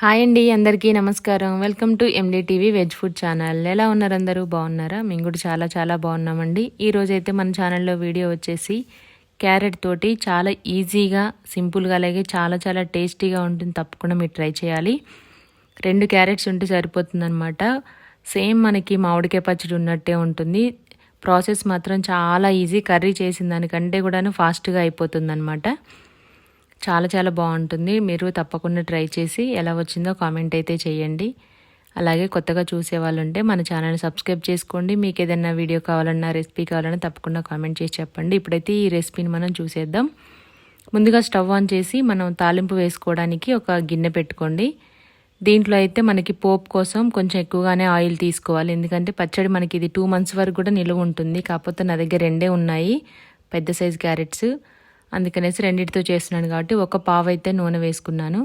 Hi అండి అందరికీ నమస్కారం. Welcome to MD TV veg food channel. ఎలా ఉన్నారు అందరూ? బాగున్నారా? మేము కూడా చాలా చాలా బాగున్నామండి. ఈరోజు అయితే మన ఛానల్లో వీడియో వచ్చేసి క్యారెట్ తోటి చాలా ఈజీగా సింపుల్గా అలాగే చాలా చాలా టేస్టీగా ఉంటుంది. తప్పకుండా మీరు ట్రై చేయాలి. రెండు క్యారెట్స్ ఉంటే సరిపోతుందనమాట సేమ్ మనకి మామిడికాయ పచ్చడి ఉన్నట్టే ఉంటుంది. ప్రాసెస్ మాత్రం చాలా ఈజీ. కర్రీ చేసిన దానికంటే కూడాను ఫాస్ట్గా అయిపోతుంది అనమాట చాలా చాలా బాగుంటుంది. మీరు తప్పకుండా ట్రై చేసి ఎలా వచ్చిందో కామెంట్ అయితే చేయండి. అలాగే కొత్తగా చూసే వాళ్ళు ఉంటే మన ఛానల్ని సబ్స్క్రైబ్ చేసుకోండి. మీకు ఏదైనా వీడియో కావాలన్నా రెసిపీ కావాలన్నా తప్పకుండా కామెంట్ చేసి చెప్పండి. ఇప్పుడైతే ఈ రెసిపీని మనం చూసేద్దాం. ముందుగా స్టవ్ ఆన్ చేసి మనం తాలింపు వేసుకోవడానికి ఒక గిన్నె పెట్టుకోండి. దీంట్లో అయితే మనకి పోప్ కోసం కొంచెం ఎక్కువగానే ఆయిల్ తీసుకోవాలి. ఎందుకంటే పచ్చడి మనకి ఇది టూ మంత్స్ వరకు కూడా నిలువ ఉంటుంది. కాకపోతే నా దగ్గర రెండే ఉన్నాయి. పెద్ద సైజ్ క్యారెట్స్. అందుకనేసి రెండింటితో చేస్తున్నాను కాబట్టి ఒక పావు అయితే నూనె వేసుకున్నాను.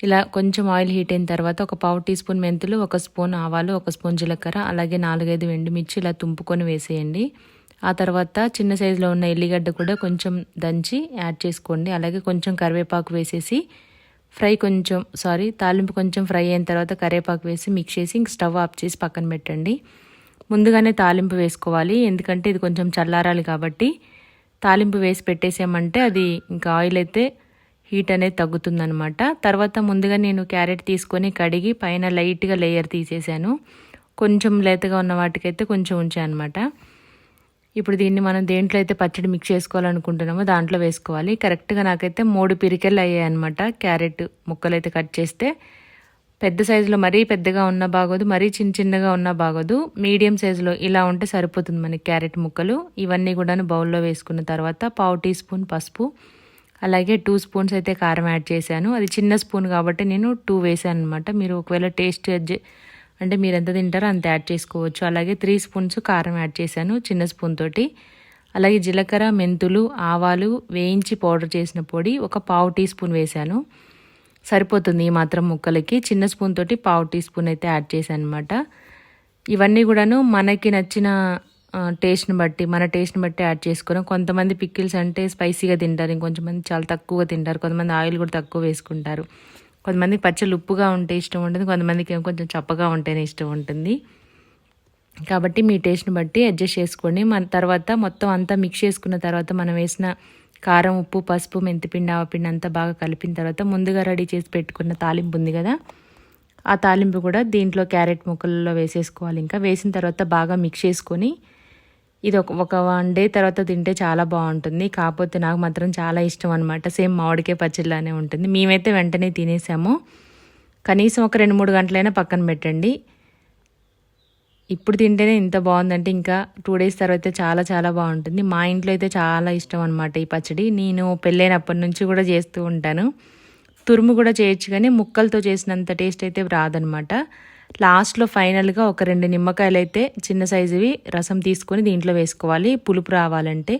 ఇలా కొంచెం ఆయిల్ హీట్ అయిన తర్వాత ఒక పావు టీ స్పూన్ మెంతులు ఒక స్పూన్ ఆవాలు ఒక స్పూన్ జీలకర్ర అలాగే నాలుగైదు ఎండుమిర్చి ఇలా తుంపుకొని వేసేయండి. ఆ తర్వాత చిన్న సైజులో ఉన్న ఎల్లిగడ్డ కూడా కొంచెం దంచి యాడ్ చేసుకోండి. అలాగే కొంచెం కరివేపాకు వేసేసి ఫ్రై కొంచెం సారీ తాలింపు కొంచెం ఫ్రై అయిన తర్వాత కరివేపాకు వేసి మిక్స్ చేసి ఇంక స్టవ్ ఆఫ్ చేసి పక్కన పెట్టండి. ముందుగానే తాలింపు వేసుకోవాలి ఎందుకంటే ఇది కొంచెం చల్లారాలి కాబట్టి తాలింపు వేసి పెట్టేసామంటే అది ఇంకా ఆయిల్ అయితే హీట్ అనేది తగ్గుతుందనమాట తర్వాత ముందుగా నేను క్యారెట్ తీసుకొని కడిగి పైన లైట్గా లేయర్ తీసేసాను. కొంచెం లేతగా ఉన్న వాటికైతే కొంచెం ఉంచాను అనమాట ఇప్పుడు దీన్ని మనం దేంట్లో అయితే పచ్చడి మిక్స్ చేసుకోవాలనుకుంటున్నామో దాంట్లో వేసుకోవాలి. కరెక్ట్గా నాకైతే మూడు పిరికెళ్ళు అయ్యాయి అనమాట క్యారెట్ ముక్కలు అయితే కట్ చేస్తే. పెద్ద సైజులో మరీ పెద్దగా ఉన్న బాగోదు మరీ చిన్న చిన్నగా ఉన్న బాగోదు. మీడియం సైజులో ఇలా ఉంటే సరిపోతుంది మనకి క్యారెట్ ముక్కలు. ఇవన్నీ కూడా బౌల్లో వేసుకున్న తర్వాత పావు టీ స్పూన్ పసుపు అలాగే టూ స్పూన్స్ అయితే కారం యాడ్ చేశాను. అది చిన్న స్పూన్ కాబట్టి నేను టూ వేసాను అనమాట మీరు ఒకవేళ టేస్ట్ అంటే మీరు ఎంత తింటారో అంత యాడ్ చేసుకోవచ్చు. అలాగే త్రీ స్పూన్స్ కారం యాడ్ చేశాను చిన్న స్పూన్ తోటి. అలాగే జీలకర్ర మెంతులు ఆవాలు వేయించి పౌడర్ చేసిన పొడి ఒక పావు టీ స్పూన్ వేశాను. సరిపోతుంది ఈ మాత్రం ముక్కలకి. చిన్న స్పూన్ తోటి పావు టీ స్పూన్ అయితే యాడ్ చేశాను అనమాట ఇవన్నీ కూడాను మనకి నచ్చిన టేస్ట్ని బట్టి మన టేస్ట్ని బట్టి యాడ్ చేసుకున్నాం కొంతమంది పిక్కిల్స్ అంటే స్పైసీగా తింటారు ఇంకొంతమంది చాలా తక్కువగా తింటారు. కొంతమంది ఆయిల్ కూడా తక్కువ వేసుకుంటారు. కొంతమందికి పచ్చళ్ళు ఉప్పుగా ఉంటే ఇష్టం ఉంటుంది కొంతమందికి కొంచెం చప్పగా ఉంటేనే ఇష్టం ఉంటుంది. కాబట్టి మీ టేస్ట్ని బట్టి అడ్జస్ట్ చేసుకోండి. మన తర్వాత మొత్తం అంతా మిక్స్ చేసుకున్న తర్వాత మనం వేసిన కారం ఉప్పు పసుపు మెంతిపిండి ఆవపిండి అంతా బాగా కలిపిన తర్వాత ముందుగా రెడీ చేసి పెట్టుకున్న తాలింపు ఉంది కదా? ఆ తాలింపు కూడా దీంట్లో క్యారెట్ ముక్కలలో వేసేసుకోవాలి. ఇంకా వేసిన తర్వాత బాగా మిక్స్ చేసుకొని ఇది ఒక ఒక వన్ డే తర్వాత తింటే చాలా బాగుంటుంది. కాకపోతే నాకు మాత్రం చాలా ఇష్టం అనమాట సేమ్ మామిడికాయ పచ్చడిలానే ఉంటుంది. మేమైతే వెంటనే తినేసాము. కనీసం ఒక రెండు మూడు గంటలైనా పక్కన పెట్టండి. ఇప్పుడు తింటేనే ఇంత బాగుందంటే ఇంకా టూ డేస్ తర్వాత చాలా చాలా బాగుంటుంది. మా ఇంట్లో అయితే చాలా ఇష్టం అనమాట ఈ పచ్చడి. నేను పెళ్ళైనప్పటి నుంచి కూడా చేస్తూ ఉంటాను. తురుము కూడా చేయొచ్చు కానీ ముక్కలతో చేసినంత టేస్ట్ అయితే రాదనమాట లాస్ట్లో ఫైనల్గా ఒక రెండు నిమ్మకాయలు అయితే చిన్న సైజువి రసం తీసుకొని దీంట్లో వేసుకోవాలి. పులుపు రావాలంటే.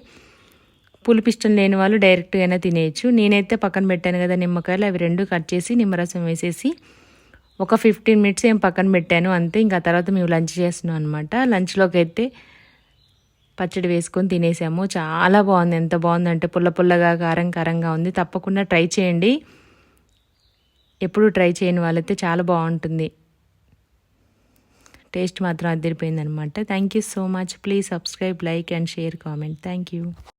పులుపు ఇష్టం లేని వాళ్ళు డైరెక్ట్గా అయినా తినేయచ్చు. నేనైతే పక్కన పెట్టాను కదా నిమ్మకాయలు అవి రెండు కట్ చేసి నిమ్మరసం వేసేసి ఒక ఫిఫ్టీన్ మినిట్స్ ఏం పక్కన పెట్టాను అంతే. ఇంకా తర్వాత మేము లంచ్ చేస్తున్నాం అనమాట లంచ్లోకి అయితే పచ్చడి వేసుకొని తినేసాము. చాలా బాగుంది. ఎంత బాగుందంటే పుల్ల పుల్లగా కారం కారంగా ఉంది. తప్పకుండా ట్రై చేయండి. ఎప్పుడు ట్రై చేయని వాళ్ళైతే చాలా బాగుంటుంది. టేస్ట్ మాత్రం అదిరిపోయింది అనమాట thank you so much please subscribe like and share comment thank you